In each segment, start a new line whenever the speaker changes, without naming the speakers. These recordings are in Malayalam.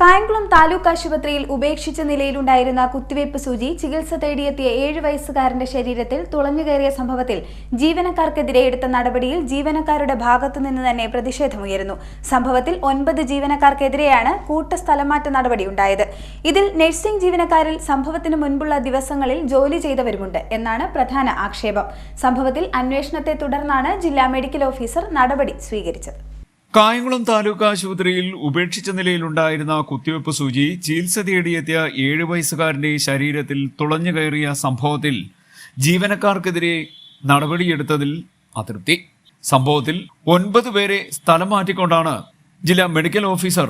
കായംകുളം താലൂക്ക് ആശുപത്രിയിൽ ഉപേക്ഷിച്ച നിലയിലുണ്ടായിരുന്ന കുത്തിവയ്പ് സൂചി ചികിത്സ തേടിയെത്തിയ ഏഴ് വയസ്സുകാരന്റെ ശരീരത്തിൽ തുളഞ്ഞുകയറിയ സംഭവത്തിൽ ജീവനക്കാർക്കെതിരെ എടുത്ത നടപടിയിൽ ജീവനക്കാരുടെ ഭാഗത്തുനിന്ന് തന്നെ പ്രതിഷേധമുയരുന്നു. സംഭവത്തിൽ ഒൻപത് ജീവനക്കാർക്കെതിരെയാണ് കൂട്ട സ്ഥലമാറ്റ നടപടിയുണ്ടായത്. ഇതിൽ നഴ്സിംഗ് ജീവനക്കാരിൽ സംഭവത്തിന് മുൻപുള്ള ദിവസങ്ങളിൽ ജോലി ചെയ്തവരുമുണ്ട് എന്നാണ് പ്രധാന ആക്ഷേപം. സംഭവത്തിൽ അന്വേഷണത്തെ തുടർന്നാണ് ജില്ലാ മെഡിക്കൽ ഓഫീസർ നടപടി സ്വീകരിച്ചത്.
കായംകുളം താലൂക്ക് ആശുപത്രിയിൽ ഉപേക്ഷിച്ച നിലയിലുണ്ടായിരുന്ന കുത്തിവയ്പ് സൂചി ചികിത്സ തേടിയെത്തിയ ഏഴ് വയസ്സുകാരന്റെ ശരീരത്തിൽ തുളഞ്ഞു കയറിയ സംഭവത്തിൽ ജീവനക്കാർക്കെതിരെ നടപടിയെടുത്തതിൽ അതൃപ്തി. സംഭവത്തിൽ ഒൻപത് പേരെ സ്ഥലം മാറ്റിക്കൊണ്ടാണ് ജില്ലാ മെഡിക്കൽ ഓഫീസർ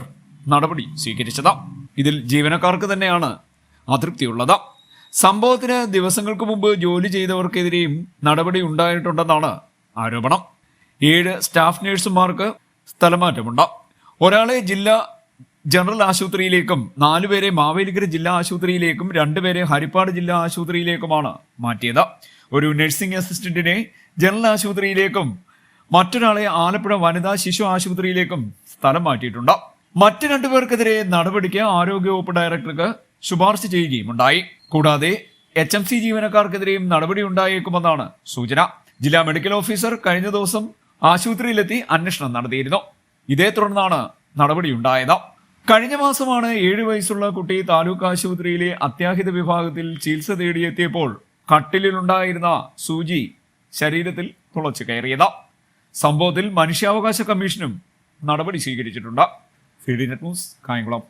നടപടി സ്വീകരിച്ചത്. ഇതിൽ ജീവനക്കാർക്ക് തന്നെയാണ് അതൃപ്തിയുള്ളത്. സംഭവത്തിന് ദിവസങ്ങൾക്ക് മുമ്പ് ജോലി ചെയ്തവർക്കെതിരെയും നടപടി ഉണ്ടായിട്ടുണ്ടെന്നാണ് ആരോപണം. ഏഴ് സ്റ്റാഫ് നഴ്സുമാർക്ക് സ്ഥലമാറ്റമുണ്ട്. ഒരാളെ ജില്ലാ ജനറൽ ആശുപത്രിയിലേക്കും നാലുപേരെ മാവേലിക്കര ജില്ലാ ആശുപത്രിയിലേക്കും രണ്ടുപേരെ ഹരിപ്പാട് ജില്ലാ ആശുപത്രിയിലേക്കുമാണ് മാറ്റിയത്. ഒരു നഴ്സിംഗ് അസിസ്റ്റന്റിനെ ജനറൽ ആശുപത്രിയിലേക്കും മറ്റൊരാളെ ആലപ്പുഴ വനിതാ ശിശു ആശുപത്രിയിലേക്കും സ്ഥലം മാറ്റിയിട്ടുണ്ട്. മറ്റ് രണ്ടുപേർക്കെതിരെ നടപടിക്ക് ആരോഗ്യവകുപ്പ് ഡയറക്ടർക്ക് ശുപാർശ ചെയ്യുകയും ഉണ്ടായി കൂടാതെ എച്ച് എം സി ജീവനക്കാർക്കെതിരെയും നടപടി ഉണ്ടായേക്കുമെന്നാണ് സൂചന. ജില്ലാ മെഡിക്കൽ ഓഫീസർ കഴിഞ്ഞ ദിവസം ആശുപത്രിയിലെത്തി അന്വേഷണം നടത്തിയിരുന്നു. ഇതേ തുടർന്നാണ് നടപടിയുണ്ടായത്. കഴിഞ്ഞ മാസമാണ് ഏഴു വയസ്സുള്ള കുട്ടി താലൂക്ക് ആശുപത്രിയിലെ അത്യാഹിത വിഭാഗത്തിൽ ചികിത്സ തേടിയെത്തിയപ്പോൾ കട്ടിലിലുണ്ടായിരുന്ന സൂചി ശരീരത്തിൽ തുളച്ചു കയറിയത്. സംഭവത്തിൽ മനുഷ്യാവകാശ കമ്മീഷനും നടപടി സ്വീകരിച്ചിട്ടുണ്ട്. ഫീഡിനെറ്റ് ന്യൂസ് കായംകുളം.